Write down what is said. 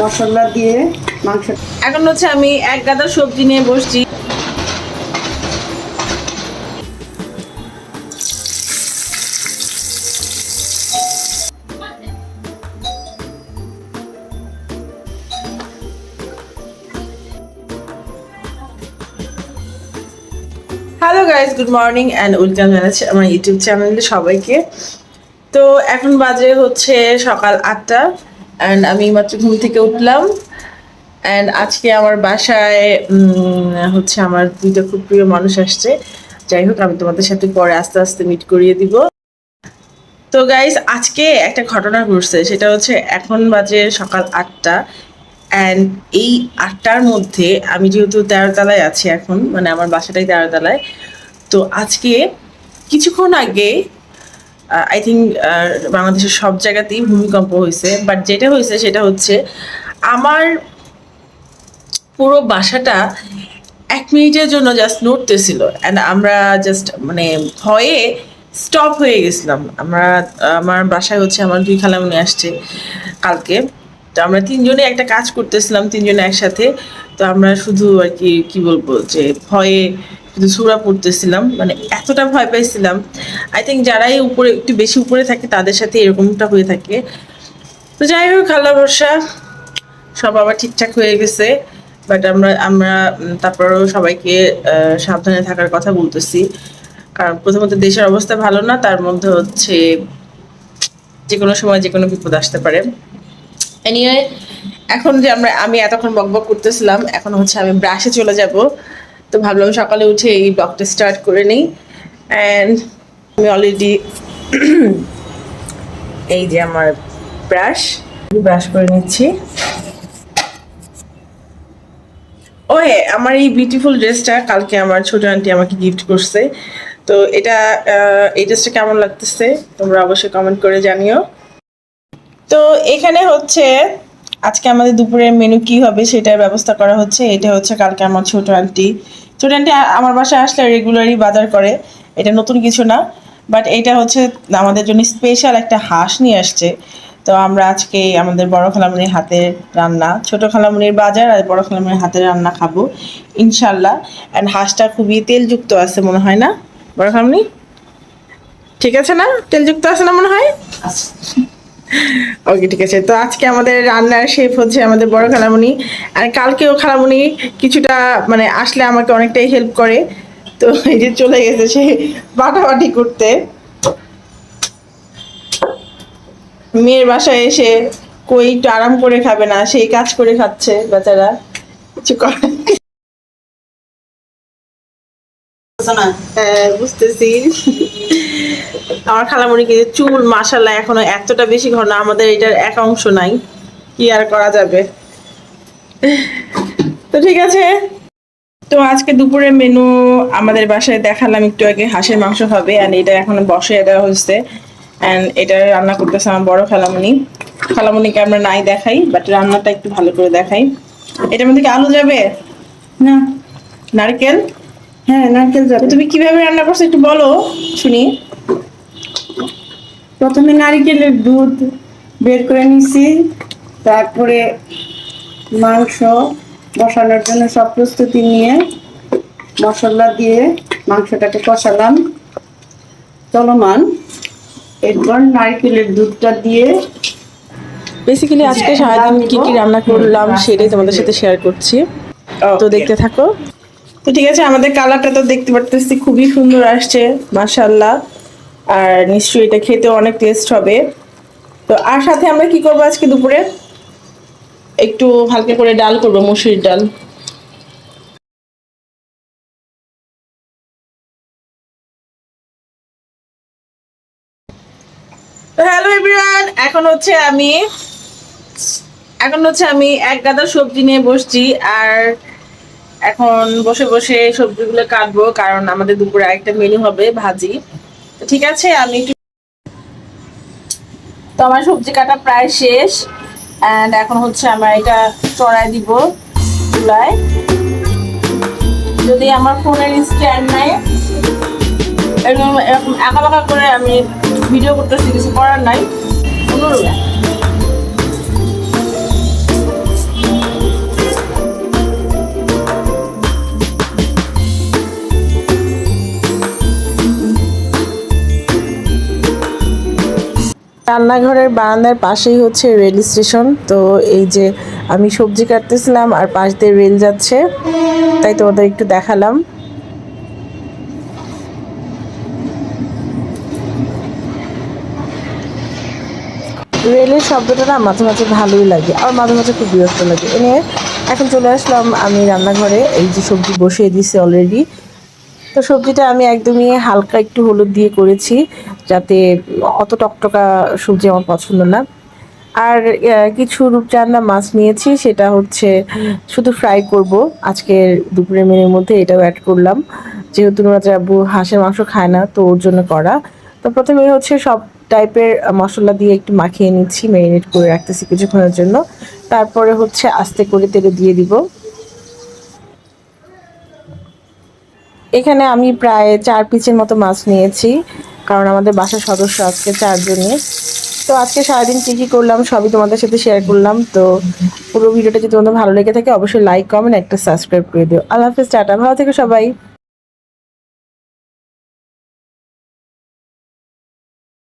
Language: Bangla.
মশলা দিয়ে মাংস এখন হচ্ছে আমি এক গাদা সবজি নিয়ে বসছি। Hello guys good morning and welcome জানাচ্ছি আমার ইউটিউব চ্যানেলে সবাইকে। তো এখন বাজে হচ্ছে সকাল আটটা। অ্যান্ড আমি মাত্র ঘুম থেকে উঠলাম। অ্যান্ড আজকে আমার বাসায় হচ্ছে আমার দুইটা খুব প্রিয় মানুষ আসছে। যাই হোক, আমি তোমাদের সাথে পরে আস্তে আস্তে মিট করিয়ে দিব। তো গাইজ আজকে একটা ঘটনা ঘটছে। সেটা হচ্ছে এখন বাজে সকাল আটটা। অ্যান্ড এই আটটার মধ্যে আমি যেহেতু তেরোতলায় আছি এখন মানে আমার বাসাটাই তেরোতলায়। তো আজকে কিছুক্ষণ আগে আই থিঙ্ক বাংলাদেশের সব জায়গাতেই ভূমিকম্প হয়েছে বাট যেটা হয়েছে সেটা হচ্ছে আমার পুরো বাসাটা এক মিনিটের জন্য জাস্ট নড়তেছিল অ্যান্ড আমরা জাস্ট মানে ভয়ে স্টপ হয়ে গেছিলাম। আমরা, আমার বাসায় হচ্ছে আমার দুই খালামুনি আসছে কালকে, তো আমরা তিনজনে একটা কাজ করতেছিলাম, তিনজনে একসাথে, তো আমরা শুধু আর কি কি বলব যে ভয়ে শুধু সুরা পড়তেছিলাম মানে এতটা ভয় পাইছিলাম আই থিঙ্ক যারাই উপরে, একটু বেশি উপরে থাকে, তাদের সাথে এরকমটা হয়ে থাকে। তো যাই হোক, আল্লাহ ভরসা, সব আবার ঠিকঠাক হয়ে গেছে। বাট আমরা আমরা তারপরেও সবাইকে সাবধানে থাকার কথা বলতেছি। কারণ প্রথমত দেশের অবস্থা ভালো না, তার মধ্যে হচ্ছে যে কোনো সময় যে কোনো বিপদ আসতে পারে। এনিওয়ে এখন যে আমরা, আমি এতক্ষণ বকবক করতেছিলাম, এখন হচ্ছে আমি ব্রাশে চলে যাব। তো ভাবলাম সকালে উঠে এই ব্লগটা স্টার্ট করে নিই। অ্যান্ড আমি অলরেডি এই যে আমার ব্রাশ ব্রাশ করে নিচ্ছি। ও হ্যাঁ আমার এই বিউটিফুল ড্রেসটা কালকে আমার ছোট আন্টি আমাকে গিফট করছে। তো এটা এই ড্রেসটা কেমন লাগতেছে? তোমরা অবশ্যই কমেন্ট করে জানিও। তো এখানে হচ্ছে, আজকে আমাদের দুপুরের মেনু কি হবে সেটার ব্যবস্থা করা হচ্ছে। এটা হচ্ছে কালকে আমার ছোট আন্টি ছোট আন্টি আমার বাসায় আসলে রেগুলারই বাজার করে। এটা নতুন কিছু না। বাট এটা হচ্ছে আমাদের জন্য স্পেশাল একটা হাঁস নিয়ে আসছে। তো আমরা আজকে আমাদের বড় খালামুনির হাতের রান্না ছোট খালামুনির বাজার আর বড় খালামুনির হাতের রান্না খাব ইনশাল্লাহ। অ্যান্ড হাঁসটা খুবই তেলযুক্ত আছে মনে হয় না? বড় খালামুনি? ঠিক আছে না? তেলযুক্ত আছে না মনে হয়? ওকে ঠিক আছে। তো আজকে আমাদের রান্নার শেফ হচ্ছে আমাদের বড় খালামুনি। আর কালকেও খালামণি কিছুটা মানে আসলে আমাকে অনেকটাই হেল্প করে। তো এই যে চলে গেছে সে বাটাবাটি করতে। মেয়ের বাসায় এসে কই একটু আরাম করে খাবে না সেই কাজ করে খাচ্ছে বেচারা। কিছু করে না? হ্যাঁ বুঝতেছি। আমার খালামণি কিন্তু চুল মাসাল্লাহ এখনও এতটা বেশি ঘন আমাদের এটার এক অংশ নাই। কি আর করা যাবে? তো ঠিক আছে। তো আজকে দুপুরে মেনু আমাদের বাসায় দেখালাম একটু আগে হাঁসের মাংস হবে অ্যান্ড এটা এখন বসিয়ে দেওয়া হচ্ছে অ্যান্ড এটা রান্না করতেছে আমার বড় খালামণি খালামণিকে আমরা নাই দেখাই বাট রান্নাটা একটু ভালো করে দেখাই। এটার মধ্যে কি আলু যাবে? না। নারকেল? হ্যাঁ নারকেল যাবে। তুমি কীভাবে রান্না করছ একটু বলো শুনি। প্রথমে নারকেলের দুধ বের করে নিছি তারপরে মাংস বসানোর জন্য সব প্রস্তুতি নিয়ে মশলা দিয়ে মাংসটাকে কষালাম। চলমান। এরপর নারকেলের দুধটা দিয়ে বেসিক্যালি আজকে সারাদিন কি কি রান্না করলাম সেটাই তোমাদের সাথে শেয়ার করছি। তো দেখতে থাকো। তো ঠিক আছে আমাদের কালারটা তো দেখতে পারতেছি খুবই সুন্দর আসছে মাশাল্লাহ আর নিশ্চয়ই এটা খেতে অনেক টেস্ট হবে। তো আর সাথে আমরা কি করব আজকে দুপুরে? একটু হালকা করে ডাল করব, মুসুরির ডাল। হ্যালো এভরিওয়ান, এখন হচ্ছে আমি, এখন হচ্ছে আমি এক গাদা সবজি নিয়ে বসছি, আর এখন বসে বসে সবজিগুলো কাটবো, কারণ আমাদের দুপুরে একটা মেনু হবে, ভাজি। ঠিক আছে, আমি একটু তো আমার সবজি কাটা প্রায় শেষ। অ্যান্ড এখন হচ্ছে আমরা এটা চড়াই দিব চুলায়। যদি আমার ফোনের স্ট্যান্ড নাই, এরকম এরকম আঁকা বাঁকা করে আমি ভিডিও করতেছি, কিছু করার নাই অনুরোধ রান্নাঘরের বারান্দার পাশেই হচ্ছে রেল স্টেশন। তো এই যে আমি সবজি কাটতেছিলাম আর পাশ দিয়ে রেল যাচ্ছে, তাই তোমাদের একটু দেখালাম। রেলের শব্দটা না মাঝে মাঝে ভালোই লাগে আর মাঝে মাঝে খুব বিরক্ত লাগে। এনে এখন চলে আসলাম আমি রান্নাঘরে, এই যে সবজি বসিয়ে দিছি অলরেডি তো সবজিটা আমি একদমই হালকা একটু হলুদ দিয়ে করেছি, যাতে অত টকটকা সবজি আমার পছন্দ না। আর কিছু রূপচাঁদা মাছ নিয়েছি, সেটা হচ্ছে শুধু ফ্রাই করব। আজকের দুপুরের মেনুর মধ্যে এটাও অ্যাড করলাম। যেহেতু নুরাজ আব্বু হাঁসের মাংস খায় না, তো ওর জন্য করা। তো প্রথমে হচ্ছে সব টাইপের মশলা দিয়ে একটু মাখিয়ে নিচ্ছি ম্যারিনেট করে রাখতেছি কিছুক্ষণের জন্য। তারপরে হচ্ছে আস্তে করে তেলে দিয়ে দিব। এখানে আমি প্রায় চার পিসের মতো মাছ নিয়েছি, কারণ আমাদের বাসার সদস্য আজকে চারজনে তো আজকে সারাদিন কী কী করলাম সবই তোমাদের সাথে শেয়ার করলাম। তো পুরো ভিডিওটা যদি তোমাদের ভালো লেগে থাকে, অবশ্যই লাইক কমেন্ট একটা সাবস্ক্রাইব করে দিও। আল্লাহ হাফিজ, টাটা। ভালো থেকে সবাই।